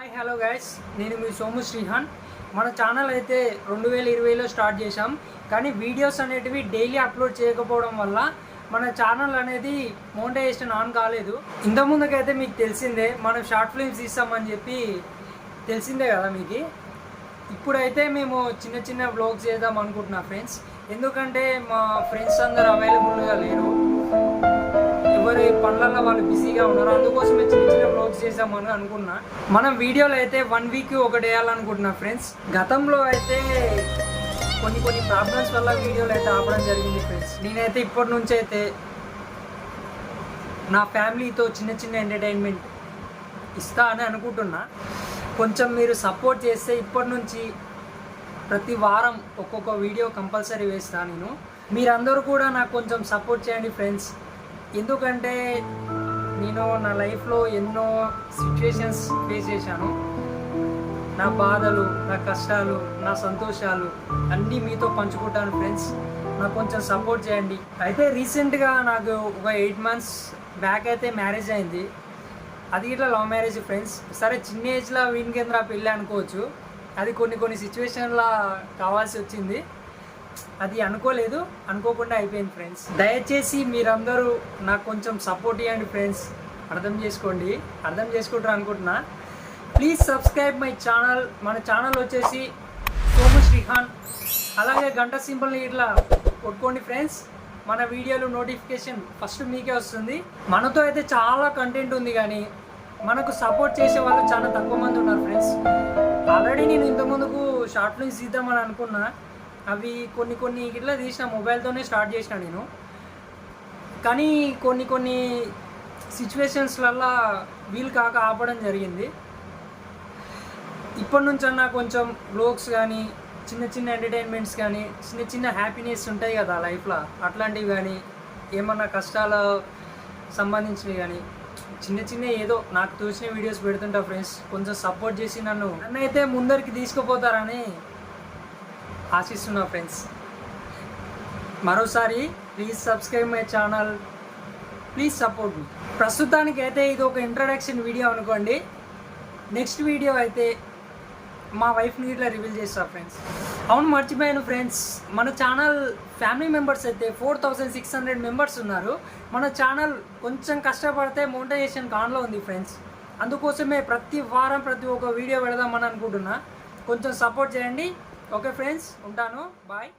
Hi hello guys నేను మీ సోము శ్రీహాన్. మన channel అయితే రెండు వేల ఇరవైలో స్టార్ట్ చేశాం. కానీ వీడియోస్ అనేటివి డైలీ అప్లోడ్ చేయకపోవడం వల్ల మన ఛానల్ అనేది మోనిటైజేషన్ ఆన్ కాలేదు. ఇంతకుముందుకైతే మీకు తెలిసిందే మనం షార్ట్ ఫిల్మ్స్ ఇస్తామని చెప్పి తెలిసిందే కదా మీకు. ఇప్పుడైతే మేము చిన్న చిన్న బ్లాగ్స్ చేద్దాం అనుకుంటున్నా ఫ్రెండ్స్ ఎందుకంటే మా ఫ్రెండ్స్ అందరు అవైలబుల్గా లేరు. ఎవరి పనులలో వాళ్ళు బిజీగా ఉన్నారు అందుకోసమే చిన్న చిన్న బ్లాగ్స్ చేసామని అనుకున్నా. మనం వీడియోలు అయితే వన్ వీక్ ఒకటి వేయాలనుకుంటున్నా ఫ్రెండ్స్ గతంలో అయితే కొన్ని కొన్ని ప్రాబ్లమ్స్ వల్ల వీడియోలు అయితే ఆపడం జరిగింది ఫ్రెండ్స్ నేనైతే ఇప్పటి నుంచి అయితే నా ఫ్యామిలీతో చిన్న చిన్న ఎంటర్టైన్మెంట్ ఇస్తా అని అనుకుంటున్నా. కొంచెం మీరు సపోర్ట్ చేస్తే ఇప్పటి నుంచి ప్రతి వారం ఒక్కొక్క వీడియో కంపల్సరీ వేస్తాను నేను. మీరందరూ కూడా నాకు కొంచెం సపోర్ట్ చేయండి ఫ్రెండ్స్ ఎందుకంటే నేను నా లైఫ్లో ఎన్నో సిచ్యువేషన్స్ ఫేస్ చేశాను. నా బాధలు నా కష్టాలు నా సంతోషాలు అన్నీ మీతో పంచుకుంటాను ఫ్రెండ్స్ నాకు కొంచెం సపోర్ట్ చేయండి. అయితే రీసెంట్గా నాకు ఒక ఎయిట్ మంత్స్ బ్యాక్ అయితే మ్యారేజ్ అయింది. అది ఇట్లా లవ్ మ్యారేజ్ ఫ్రెండ్స్ సరే చిన్న ఏజ్లో వీనికేంద్ర పెళ్ళి అనుకోవచ్చు. అది కొన్ని కొన్ని సిచ్యువేషన్లా కావాల్సి వచ్చింది. అది అనుకోలేదు. అనుకోకుండా అయిపోయింది ఫ్రెండ్స్. దయచేసి మీరందరూ నాకు కొంచెం సపోర్ట్ ఇవ్వండి ఫ్రెండ్స్. అర్థం చేసుకోండి. అర్థం చేసుకుంటారు అనుకుంటున్నా. ప్లీజ్ సబ్స్క్రైబ్ మై ఛానల్ మన ఛానల్ వచ్చేసి సోము శ్రీహాన్ అలాగే గంట సింబల్ని ఇట్లా కొట్టుకోండి ఫ్రెండ్స్. మన వీడియోలు నోటిఫికేషన్ ఫస్ట్ మీకే వస్తుంది. మనతో అయితే చాలా కంటెంట్ ఉంది కానీ మనకు సపోర్ట్ చేసే వాళ్ళు చాలా తక్కువ మంది ఉన్నారు ఫ్రెండ్స్. ఆల్రెడీ నేను ఇంతకుముందుకు షార్ట్ ఫిల్మ్స్ తీద్దామని అనుకున్నా. అవి కొన్ని కొన్ని ఇట్లా తీసిన మొబైల్తోనే స్టార్ట్ చేసిన నేను. కానీ కొన్ని కొన్ని సిచ్యువేషన్స్లల్లా వీలు కాక ఆపడం జరిగింది. ఇప్పటి నుంచన్నా కొంచెం బ్లోగ్స్ కానీ చిన్న చిన్న ఎంటర్టైన్మెంట్స్ కానీ చిన్న చిన్న హ్యాపీనెస్ ఉంటాయి కదా లైఫ్లో అట్లాంటివి కానీ ఏమన్నా కష్టాల సంబంధించినవి కానీ చిన్న చిన్న ఏదో నాకు చూసిన వీడియోస్ పెడుతుంటా ఫ్రెండ్స్ కొంచెం సపోర్ట్ చేసి నన్ను. నన్నైతే ముందరికి తీసుకుపోతారని ఆశిస్తున్నా ఫ్రెండ్స్. మరోసారి please subscribe my channel please support మీ ప్రస్తుతానికి అయితే ఇది ఒక ఇంట్రడక్షన్ వీడియో అనుకోండి. నెక్స్ట్ వీడియో అయితే మా వైఫ్ని ఇట్లా రివీల్ చేస్తా ఫ్రెండ్స్. అవును మర్చిపోయాను ఫ్రెండ్స్. మన ఛానల్ ఫ్యామిలీ మెంబర్స్ అయితే four thousand six hundred members ఉన్నారు. మన ఛానల్ కొంచెం కష్టపడితే మోనిటైజేషన్ కాన్లో ఉంది ఫ్రెండ్స్. అందుకోసమే ప్రతి వారం ప్రతి ఒక్క వీడియో పెడదామని అనుకుంటున్నా. కొంచెం సపోర్ట్ చేయండి. ఓకే ఫ్రెండ్స్ ఉంటాను బాయ్